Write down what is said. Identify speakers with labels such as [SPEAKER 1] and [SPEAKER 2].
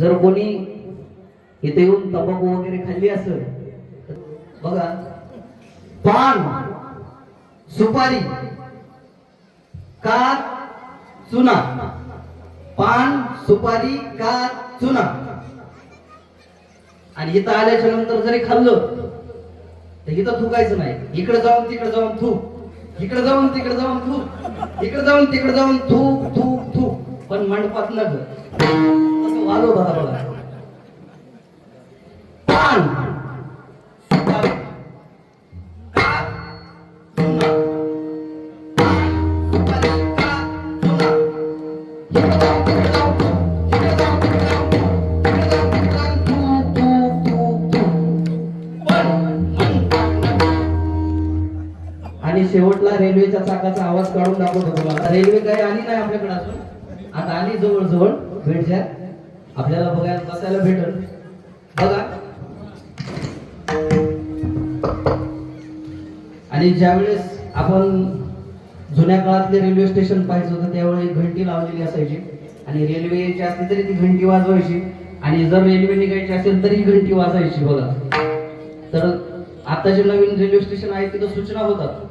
[SPEAKER 1] जर कोणी इथे येऊन तंबाखू वगैरे खाल्ली असेल बघा पान सुपारी का चुना? पान सुपारी का चुना? आणि इथं आल्याच्यानंतर जरी खाल्लं तर इथं थुकायचं नाही. इकडे जाऊन तिकडे जाऊन थूक इकडे जाऊन तिकडे जाऊन थूक इकडे जाऊन तिकडे जाऊन थूक थूक थूक पण मंडपात न आलो असं बघा बघा आणि शेवटला रेल्वेच्या चाकाचा आवाज काढून दाखवत होतो आता रेल्वे काही आली नाही आपल्याकडे अजून. आता आली जवळ जवळ भेट द्या. आपल्याला बघायला बसायला भेटल. बघा. आणि ज्यावेळेस आपण जुन्या काळातले रेल्वे स्टेशन पाहिजे होतं त्यावेळी घंटी लावलेली असायची. आणि रेल्वेची असली तरी ती घंटी वाजवायची. आणि जर रेल्वे निघायची असेल तरी घंटी वाजायची बघा. तर आता जे नवीन रेल्वे स्टेशन आहे तिथं सूचना होतात.